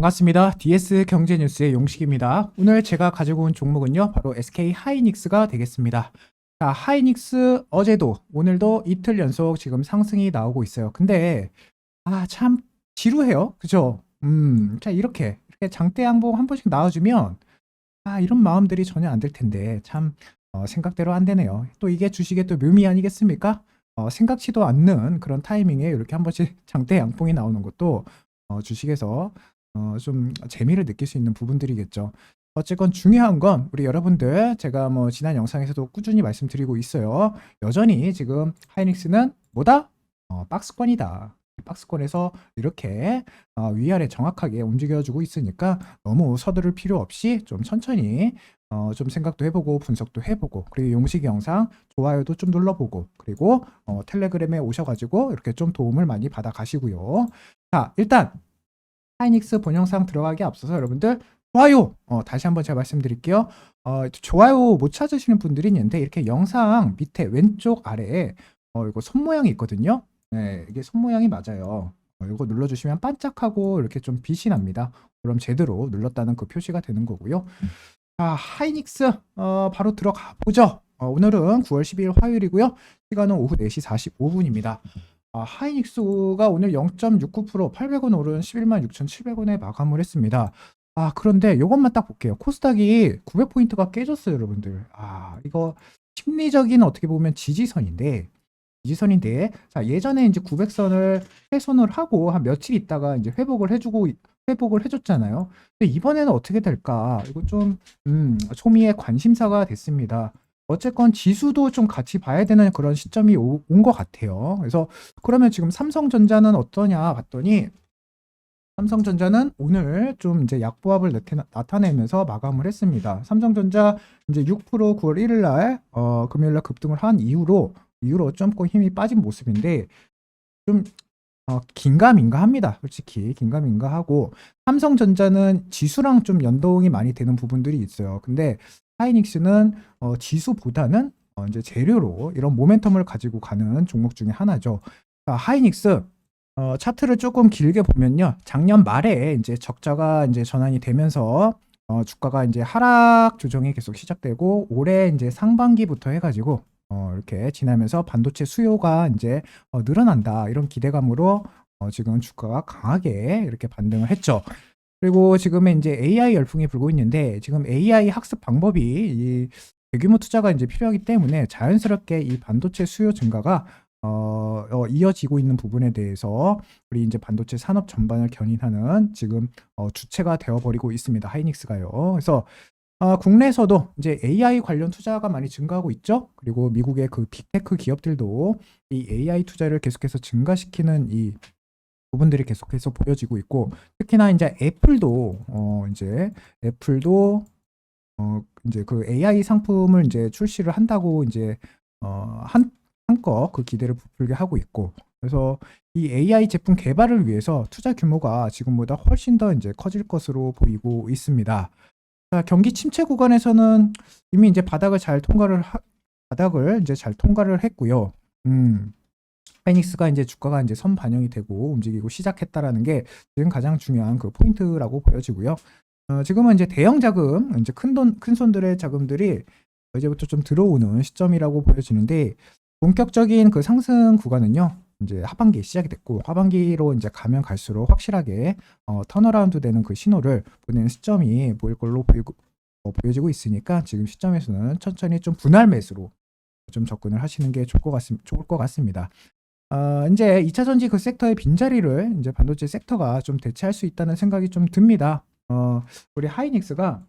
반갑습니다. DS 경제뉴스의 용식입니다. 오늘 제가 가지고 온 종목은요, 바로 SK 하이닉스가 되겠습니다. 자, 하이닉스 어제도 오늘도 이틀 연속 지금 상승이 나오고 있어요. 근데 아, 참 지루해요. 그죠? 음, 자, 이렇게 이렇게 장대 양봉 한 번씩 나와주면 아, 이런 마음들이 전혀 안 들 텐데 참 어, 생각대로 안 되네요. 또 이게 주식의 또 묘미 아니겠습니까? 어, 생각지도 않는 그런 타이밍에 이렇게 한 번씩 장대 양봉이 나오는 것도 어, 주식에서 어, 좀 재미를 느낄 수 있는 부분들이겠죠. 어쨌건 중요한 건 우리 여러분들 제가 뭐 지난 영상에서도 꾸준히 말씀드리고 있어요. 여전히 지금 하이닉스는 뭐다? 어, 박스권이다. 박스권에서 이렇게 어, 위아래 정확하게 움직여주고 있으니까 너무 서두를 필요 없이 좀 천천히 어, 좀 생각도 해보고 분석도 해보고 그리고 용식 영상 좋아요도 좀 눌러보고 그리고 어, 텔레그램에 오셔가지고 이렇게 좀 도움을 많이 받아 가시고요. 자 일단 하이닉스 본 영상 들어가기 앞서서 여러분들 좋아요 어, 다시 한번 제가 말씀드릴게요. 어, 좋아요 못 찾으시는 분들이 있는데 이렇게 영상 밑에 왼쪽 아래에 어, 이거 손 모양이 있거든요. 네, 이게 손 모양이 맞아요. 어, 이거 눌러주시면 반짝하고 이렇게 좀 빛이 납니다. 그럼 제대로 눌렀다는 그 표시가 되는 거고요. 자, 하이닉스 어, 바로 들어가 보죠. 어, 오늘은 9월 12일 화요일이고요. 시간은 오후 4시 45분입니다. 아, 하이닉스가 오늘 0.69% 800원 오른 11만 6,700원에 마감을 했습니다. 아, 그런데 이것만 딱 볼게요. 코스닥이 900포인트가 깨졌어요, 여러분들. 아, 이거 심리적인 어떻게 보면 지지선인데, 지지선인데, 자, 예전에 이제 900선을 훼손을 하고 한 며칠 있다가 이제 회복을 해주고, 회복을 해줬잖아요. 근데 이번에는 어떻게 될까? 이거 좀, 음, 초미의 관심사가 됐습니다. 어쨌건 지수도 좀 같이 봐야 되는 그런 시점이 온 것 같아요. 그래서 그러면 지금 삼성전자는 어떠냐 봤더니 삼성전자는 오늘 좀 이제 약보합을 나타내- 나타내면서 마감을 했습니다. 삼성전자 이제 6% 9월 1일 날 어, 금요일 날 급등을 한 이후로 이후로 좀더 힘이 빠진 모습인데 좀 어, 긴가민가 합니다. 솔직히 긴가민가 하고 삼성전자는 지수랑 좀 연동이 많이 되는 부분들이 있어요. 근데 하이닉스는 어, 지수보다는 어, 이제 재료로 이런 모멘텀을 가지고 가는 종목 중에 하나죠. 자, 하이닉스 어, 차트를 조금 길게 보면요. 작년 말에 이제 적자가 이제 전환이 되면서 어, 주가가 이제 하락 조정이 계속 시작되고 올해 이제 상반기부터 해가지고 어, 이렇게 지나면서 반도체 수요가 이제 어, 늘어난다 이런 기대감으로 어, 지금 주가가 강하게 이렇게 반등을 했죠. 그리고 지금의 이제 AI 열풍이 불고 있는데 지금 AI 학습 방법이 이 대규모 투자가 이제 필요하기 때문에 자연스럽게 이 반도체 수요 증가가 어, 어, 이어지고 있는 부분에 대해서 우리 이제 반도체 산업 전반을 견인하는 지금 어, 주체가 되어버리고 있습니다. 하이닉스가요. 그래서 어, 국내에서도 이제 AI 관련 투자가 많이 증가하고 있죠. 그리고 미국의 그 빅테크 기업들도 이 AI 투자를 계속해서 증가시키는 이 부분들이 계속해서 보여지고 있고 특히나 이제 애플도 어 이제 애플도 어 이제 그 AI 상품을 이제 출시를 한다고 이제 어한 한껏 그 기대를 부풀게 하고 있고 그래서 이 AI 제품 개발을 위해서 투자 규모가 지금보다 훨씬 더 이제 커질 것으로 보이고 있습니다. 자, 경기 침체 구간에서는 이미 이제 바닥을 잘 통과를 하, 바닥을 이제 잘 통과를 했고요. 음. 하이닉스가 이제 주가가 이제 선 반영이 되고 움직이고 시작했다라는 게 지금 가장 중요한 그 포인트라고 보여지고요. 어, 지금은 이제 대형 자금, 이제 큰 돈, 큰 손들의 자금들이 이제부터 좀 들어오는 시점이라고 보여지는데 본격적인 그 상승 구간은요. 이제 하반기에 시작이 됐고 하반기로 이제 가면 갈수록 확실하게 어, 턴어라운드 되는 그 신호를 보내는 시점이 보일 걸로 보이고 어, 보여지고 있으니까 지금 시점에서는 천천히 좀 분할 매수로 좀 접근을 하시는 게 좋을 것, 같, 좋을 것 같습니다. 어, 이제 2차 전지 그 섹터의 빈자리를 이제 반도체 섹터가 좀 대체할 수 있다는 생각이 좀 듭니다. 어, 우리 하이닉스가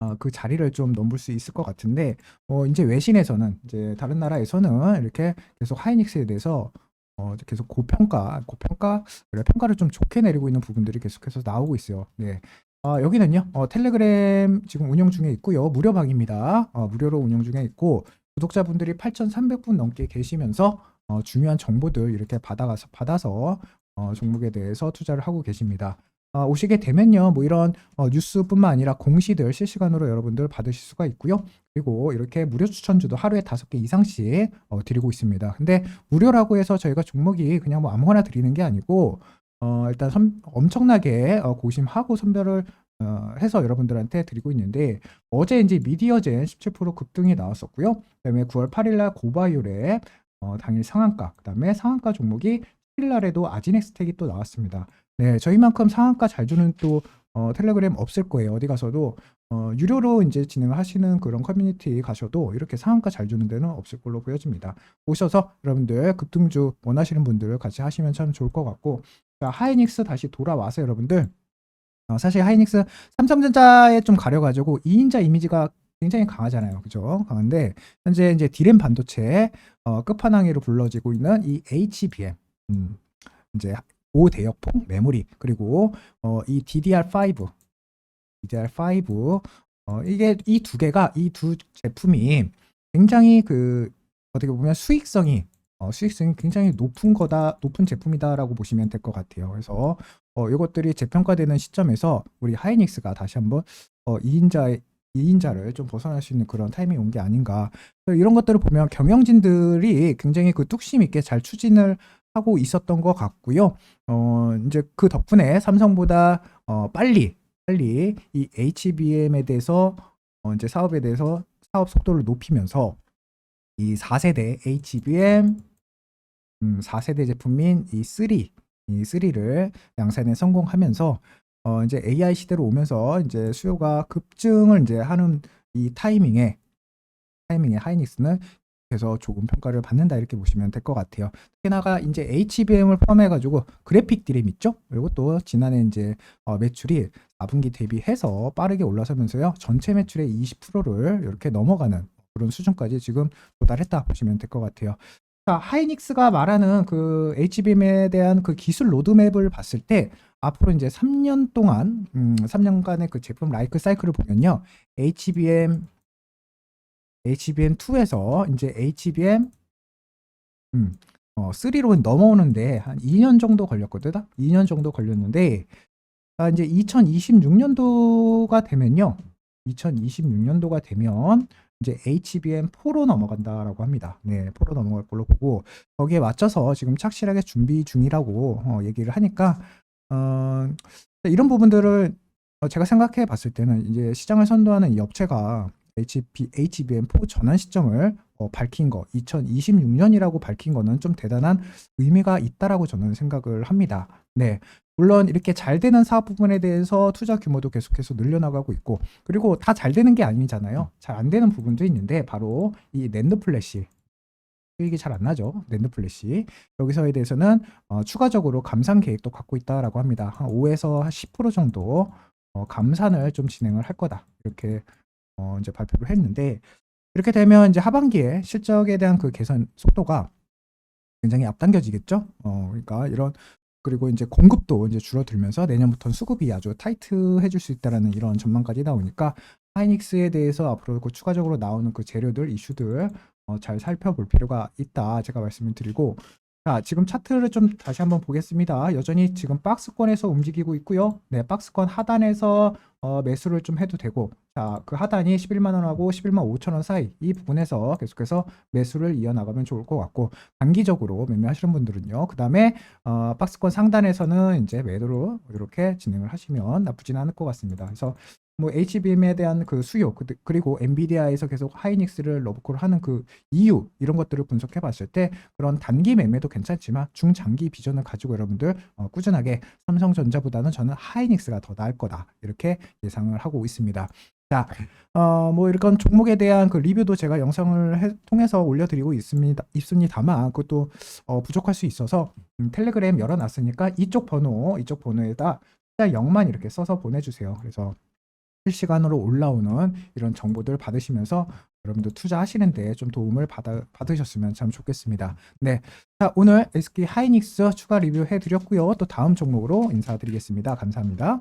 어, 그 자리를 좀 넘볼 수 있을 것 같은데 어, 이제 외신에서는 이제 다른 나라에서는 이렇게 계속 하이닉스에 대해서 어, 계속 고평가, 고평가, 평가를 좀 좋게 내리고 있는 부분들이 계속해서 나오고 있어요. 네. 어, 여기는요, 어, 텔레그램 지금 운영 중에 있고요. 무료방입니다. 어, 무료로 운영 중에 있고, 구독자분들이 8,300분 넘게 계시면서 어, 중요한 정보들 이렇게 받아가서 받아서 어, 종목에 대해서 투자를 하고 계십니다. 어, 오시게 되면요, 뭐 이런 어, 뉴스뿐만 아니라 공시들 실시간으로 여러분들 받으실 수가 있고요. 그리고 이렇게 무료 추천주도 하루에 다섯 개 이상씩 어, 드리고 있습니다. 근데 무료라고 해서 저희가 종목이 그냥 뭐 아무거나 드리는 게 아니고 어, 일단 선- 엄청나게 어, 고심하고 선별을 어, 해서 여러분들한테 드리고 있는데 어제 이제 미디어젠 17% 급등이 나왔었고요. 그다음에 9월 8일 날 고바이올의 어, 당일 상한가, 그 다음에 상한가 종목이 7일 날에도 아지넥스텍이 또 나왔습니다. 네, 저희만큼 상한가 잘 주는 또 어, 텔레그램 없을 거예요. 어디 가서도 어, 유료로 이제 진행을 하시는 그런 커뮤니티 가셔도 이렇게 상한가 잘 주는 데는 없을 걸로 보여집니다. 오셔서 여러분들 급등주 원하시는 분들 같이 하시면 참 좋을 것 같고 자, 하이닉스 다시 돌아와서 여러분들 어, 사실 하이닉스 삼성전자에 좀 가려가지고 2인자 이미지가 굉장히 강하잖아요. 그죠? 강한데 현재 이제 디램 반도체 어, 끝판왕으로 불러지고 있는 이 HBM 음, 이제 고대역폭 메모리 그리고 어, 이 DDR5 DDR5 어, 이게 이 두 개가 이 두 제품이 굉장히 그 어떻게 보면 수익성이 어, 수익성이 굉장히 높은 거다 높은 제품이다라고 보시면 될 것 같아요. 그래서 어, 이것들이 재평가되는 시점에서 우리 하이닉스가 다시 한번 어, 2인자의 2인자를 좀 벗어날 수 있는 그런 타이밍이 온 게 아닌가. 이런 것들을 보면 경영진들이 굉장히 그 뚝심 있게 잘 추진을 하고 있었던 것 같고요. 어, 이제 그 덕분에 삼성보다 어, 빨리 빨리 이 HBM에 대해서 어, 이제 사업에 대해서 사업 속도를 높이면서 이 4세대 HBM 음, 4세대 제품인 이 3, 이 3를 양산에 성공하면서 어, 이제 AI 시대로 오면서 이제 수요가 급증을 이제 하는 이 타이밍에 타이밍에 하이닉스는 그래서 조금 평가를 받는다 이렇게 보시면 될 것 같아요. 특히나가 이제 HBM을 포함해 가지고 그래픽 디램 있죠? 또 지난해 이제 어, 매출이 4분기 대비해서 빠르게 올라서면서요 전체 매출의 20%를 이렇게 넘어가는 그런 수준까지 지금 도달했다 보시면 될 것 같아요. 자, 하이닉스가 말하는 그 HBM에 대한 그 기술 로드맵을 봤을 때 앞으로 이제 3년 동안 음, 3년간의 그 제품 라이프 사이클을 보면요. HBM HBM2에서 이제 HBM 음, 어, 3로 넘어오는데 한 2년 정도 걸렸거든. 2년 정도 걸렸는데 아, 이제 2026년도가 되면요. 2026년도가 되면 이제 HBM4로 넘어간다라고 합니다. 네, 4로 넘어갈 걸로 보고 거기에 맞춰서 지금 착실하게 준비 중이라고 어, 얘기를 하니까 어, 이런 부분들을 어, 제가 생각해 봤을 때는 이제 시장을 선도하는 이 업체가 HB, HBM4 전환 시점을 어, 밝힌 거 2026년이라고 밝힌 거는 좀 대단한 의미가 있다라고 저는 생각을 합니다. 네. 물론 이렇게 잘 되는 사업 부분에 대해서 투자 규모도 계속해서 늘려나가고 있고 그리고 다 잘 되는 게 아니잖아요. 잘 안 되는 부분도 있는데 바로 이 랜드 플래시 수익이 잘 안 나죠. 랜드 플래시 여기서에 대해서는 어, 추가적으로 감산 계획도 갖고 있다라고 합니다. 한 5에서 한 10% 정도 어, 감산을 좀 진행을 할 거다 이렇게 어, 이제 발표를 했는데 이렇게 되면 이제 하반기에 실적에 대한 그 개선 속도가 굉장히 앞당겨지겠죠. 어, 그러니까 이런 그리고 이제 공급도 이제 줄어들면서 내년부터는 수급이 아주 타이트해질 수 있다라는 이런 전망까지 나오니까 하이닉스에 대해서 앞으로 그 추가적으로 나오는 그 재료들 이슈들 어, 잘 살펴볼 필요가 있다 제가 말씀을 드리고 자 지금 차트를 좀 다시 한번 보겠습니다. 여전히 지금 박스권에서 움직이고 있고요. 네 박스권 하단에서 어, 매수를 좀 해도 되고 자 그 하단이 11만 원하고 11만 5천 원 사이 이 부분에서 계속해서 매수를 이어나가면 좋을 것 같고 단기적으로 매매하시는 분들은요 그 다음에 어, 박스권 상단에서는 이제 매도로 이렇게 진행을 하시면 나쁘진 않을 것 같습니다 그래서 뭐 HBM에 대한 그 수요 그- 그리고 엔비디아에서 계속 하이닉스를 러브콜 하는 그 이유 이런 것들을 분석해 봤을 때 그런 단기 매매도 괜찮지만 중장기 비전을 가지고 여러분들 어, 꾸준하게 삼성전자보다는 저는 하이닉스가 더 나을 거다 이렇게 예상을 하고 있습니다. 자, 어, 뭐 이런 종목에 대한 그 리뷰도 제가 영상을 해- 통해서 올려드리고 있습니다. 있습니다만 그것도 어, 부족할 수 있어서 음, 텔레그램 열어놨으니까 이쪽 번호 이쪽 번호에다 숫자 0만 이렇게 써서 보내주세요. 그래서 실시간으로 올라오는 이런 정보들 받으시면서 여러분들 투자하시는데 좀 도움을 받아, 받으셨으면 참 좋겠습니다. 네. 자, 오늘 SK 하이닉스 추가 리뷰 해드렸고요. 또 다음 종목으로 인사드리겠습니다. 감사합니다.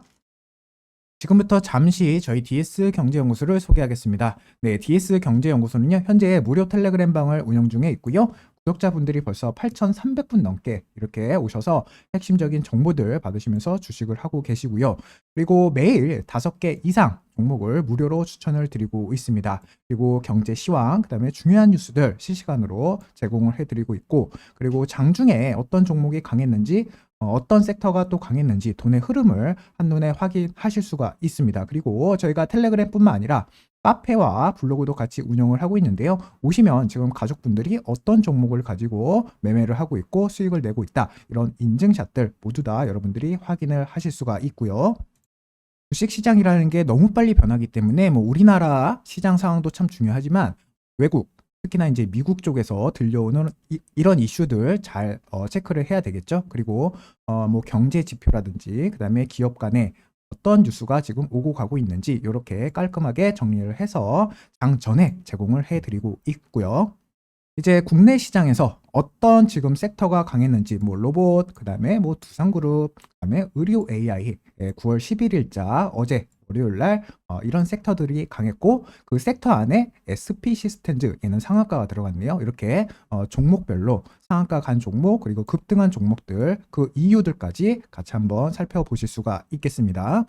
지금부터 잠시 저희 DS 경제연구소를 소개하겠습니다. 네, DS 경제연구소는요, 현재 무료 텔레그램 방을 운영 중에 있고요. 구독자분들이 벌써 8,300분 넘게 이렇게 오셔서 핵심적인 정보들 받으시면서 주식을 하고 계시고요. 그리고 매일 5개 이상 종목을 무료로 추천을 드리고 있습니다. 그리고 경제 시황, 그다음에 중요한 뉴스들 실시간으로 제공을 해드리고 있고, 그리고 장중에 어떤 종목이 강했는지 어, 떤 섹터가 또 강했는지 돈의 흐름을 한눈에 확인하실 수가 있습니다. 그리고 저희가 텔레그램뿐만 아니라 카페와 블로그도 같이 운영을 하고 있는데요. 오시면 지금 가족분들이 어떤 종목을 가지고 매매를 하고 있고 수익을 내고 있다. 이런 인증샷들 모두 다 여러분들이 확인을 하실 수가 있고요. 주식 시장이라는 게 너무 빨리 변하기 때문에 뭐 우리나라 시장 상황도 참 중요하지만 외국 특히나 이제 미국 쪽에서 들려오는 이, 런 이슈들 잘 어, 체크를 해야 되겠죠. 그리고 어, 뭐 경제 지표라든지 그다음에 기업 간에 어떤 뉴스가 지금 오고 가고 있는지 이렇게 깔끔하게 정리를 해서 장 전에 제공을 해드리고 있고요. 이제 국내 시장에서 어떤 지금 섹터가 강했는지 뭐 로봇 그다음에 뭐 두산그룹 그다음에 의료 AI 예, 9월 11일자 어제 월요일 날 어, 이런 섹터들이 강했고 그 섹터 안에 SP 시스템즈에는 상한가가 들어갔네요. 이렇게 어, 종목별로 상한가 간 종목 그리고 급등한 종목들 그 이유들까지 같이 한번 살펴보실 수가 있겠습니다.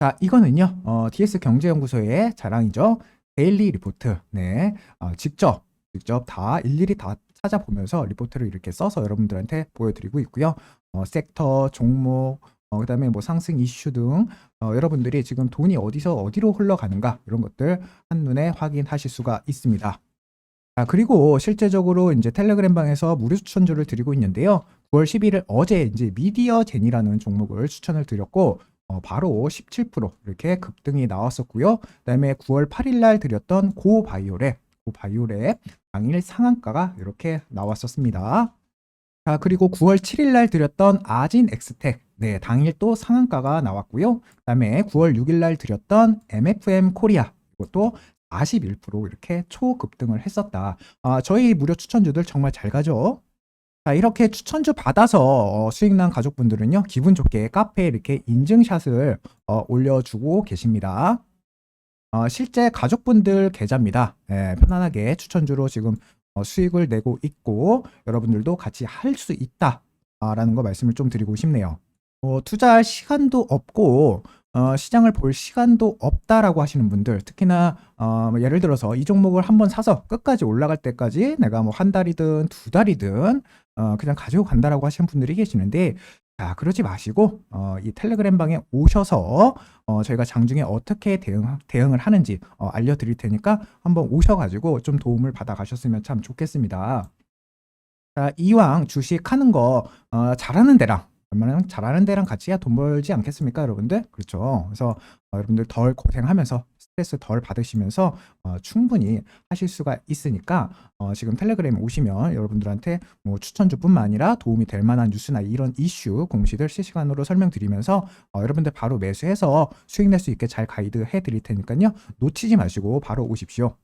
자, 이거는요. 어, DS 경제연구소의 자랑이죠. 데일리 리포트. 네. 어, 직접 직접 다 일일이 다 찾아보면서 리포트를 이렇게 써서 여러분들한테 보여드리고 있고요. 어, 섹터, 종목, 어, 그 다음에 뭐 상승 이슈 등 어, 여러분들이 지금 돈이 어디서 어디로 흘러가는가 이런 것들 한눈에 확인하실 수가 있습니다. 아, 그리고 실제적으로 이제 텔레그램 방에서 무료 추천주를 드리고 있는데요. 9월 11일 어제 이제 미디어 젠이라는 종목을 추천을 드렸고 어, 바로 17% 이렇게 급등이 나왔었고요. 그다음에 9월 8일 날 드렸던 고바이오랩, 고바이오랩 당일 상한가가 이렇게 나왔었습니다. 자, 그리고 9월 7일 날 드렸던 아진 엑스텍 네, 당일 또 상한가가 나왔고요. 그다음에 9월 6일 날 드렸던 MFM 코리아 이것도 41% 이렇게 초급등을 했었다. 아, 저희 무료 추천주들 정말 잘 가죠. 자, 이렇게 추천주 받아서 어, 수익 난 가족분들은요, 기분 좋게 카페에 이렇게 인증샷을 어, 올려주고 계십니다. 어, 실제 가족분들 계좌입니다. 예, 편안하게 추천주로 지금 어, 수익을 내고 있고 여러분들도 같이 할 수 있다라는 거 말씀을 좀 드리고 싶네요. 어, 투자할 시간도 없고 어, 시장을 볼 시간도 없다라고 하시는 분들 특히나 어, 뭐 예를 들어서 이 종목을 한번 사서 끝까지 올라갈 때까지 내가 뭐 한 달이든 두 달이든 어, 그냥 가지고 간다라고 하시는 분들이 계시는데 자, 그러지 마시고 어, 이 텔레그램 방에 오셔서 어, 저희가 장중에 어떻게 대응, 대응을 하는지 어, 알려드릴 테니까 한번 오셔가지고 좀 도움을 받아 가셨으면 참 좋겠습니다. 자, 이왕 주식하는 거 어, 잘하는 데랑 웬만하면 잘하는 데랑 같이 해야 돈 벌지 않겠습니까, 여러분들? 그렇죠. 그래서 어, 여러분들 덜 고생하면서 스트레스 덜 받으시면서 어, 충분히 하실 수가 있으니까 어, 지금 텔레그램에 오시면 여러분들한테 뭐 추천주뿐만 아니라 도움이 될 만한 뉴스나 이런 이슈 공시들 실시간으로 설명드리면서 어, 여러분들 바로 매수해서 수익 낼 수 있게 잘 가이드 해드릴 테니까요. 놓치지 마시고 바로 오십시오.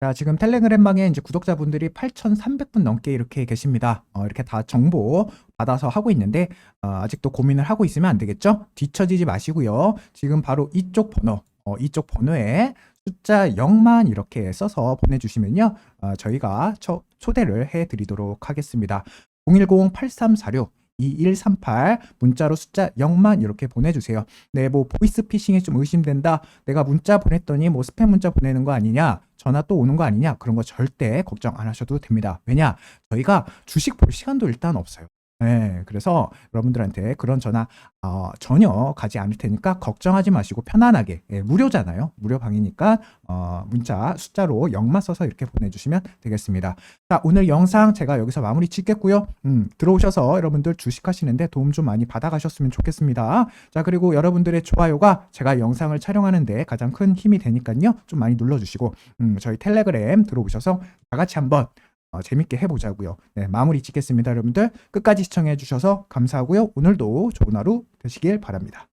자, 지금 텔레그램 방에 이제 구독자분들이 8,300분 넘게 이렇게 계십니다. 어, 이렇게 다 정보 받아서 하고 있는데 어, 아직도 고민을 하고 있으면 안 되겠죠? 뒤처지지 마시고요. 지금 바로 이쪽 번호, 어, 이쪽 번호에 숫자 0만 이렇게 써서 보내주시면요. 어, 저희가 초, 초대를 해드리도록 하겠습니다. 010-8346 2138 문자로 숫자 0만 이렇게 보내주세요. 네, 뭐 보이스 피싱에 좀 의심된다. 내가 문자 보냈더니 뭐 스팸 문자 보내는 거 아니냐? 전화 또 오는 거 아니냐? 그런 거 절대 걱정 안 하셔도 됩니다. 왜냐? 저희가 주식 볼 시간도 일단 없어요. 네, 그래서 여러분들한테 그런 전화 어, 전혀 가지 않을 테니까 걱정하지 마시고 편안하게 예, 무료잖아요. 무료 방이니까 어, 문자 숫자로 0만 써서 이렇게 보내주시면 되겠습니다. 자, 오늘 영상 제가 여기서 마무리 짓겠고요. 음, 들어오셔서 여러분들 주식하시는데 도움 좀 많이 받아가셨으면 좋겠습니다. 자, 그리고 여러분들의 좋아요가 제가 영상을 촬영하는데 가장 큰 힘이 되니까요. 좀 많이 눌러주시고 음, 저희 텔레그램 들어오셔서 다 같이 한번 어, 재밌게 해보자고요. 네, 마무리 짓겠습니다, 여러분들. 끝까지 시청해 주셔서 감사하고요. 오늘도 좋은 하루 되시길 바랍니다.